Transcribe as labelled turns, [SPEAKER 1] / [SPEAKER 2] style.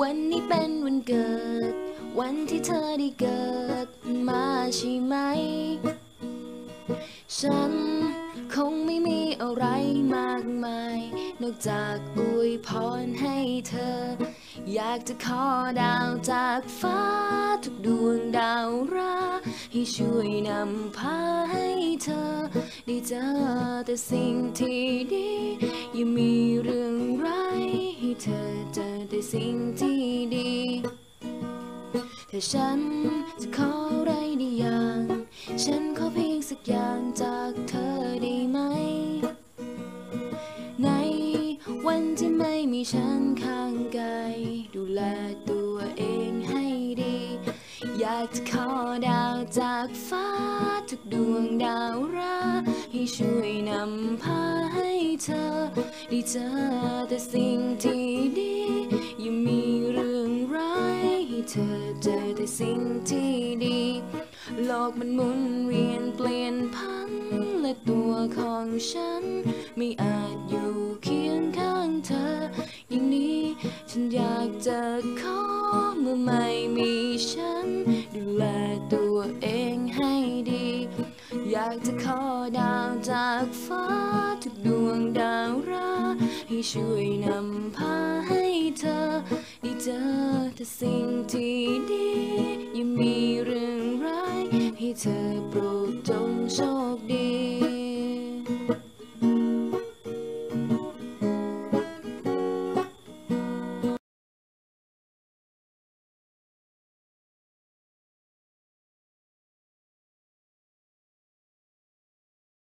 [SPEAKER 1] วันนี้เป็นวันเกิด วันที่เธอได้เกิดมาใช่ไหม ฉันคงไม่มีอะไรมากมาย นอกจากอวยพรให้เธอ อยากจะขอดาวจากฟ้า ทุกดวงดาวรา ให้ช่วยนำพาให้เธอ ได้เจอแต่สิ่งที่ดี อย่ามีเรื่องร้าย เธอเจอแต่สิ่งที่ดี ถ้าฉันจะขออะไรได้อย่าง ฉันขอเพียงสักอย่างจากเธอได้ไหม ในวันที่ไม่มีฉันข้างกายดูแลตัวเองให้ดี อยากจะขอดาวจากฟ้าทุกดวงดาวราให้ช่วยนำพา เธอ ได้เจอแต่สิ่งที่ดีย่ามีเรื่องร้ายให้เธอเจอแต่สิ่งที่ดี โลกมันหมุนเวียนเปลี่ยนพันและตัวของฉัน ไม่อาจอยู่เคียงข้างเธอ อย่างนี้ฉันอยากจะขอเมื่อไม่มีฉันดูแล จะขอดาวจากฟ้าทุกดวงดาวราให้ช่วยนำพาให้เธอ ได้เจอแต่สิ่งที่ดีอย่ามีเรื่องร้าย ให้เธอโปรดจงโชคดี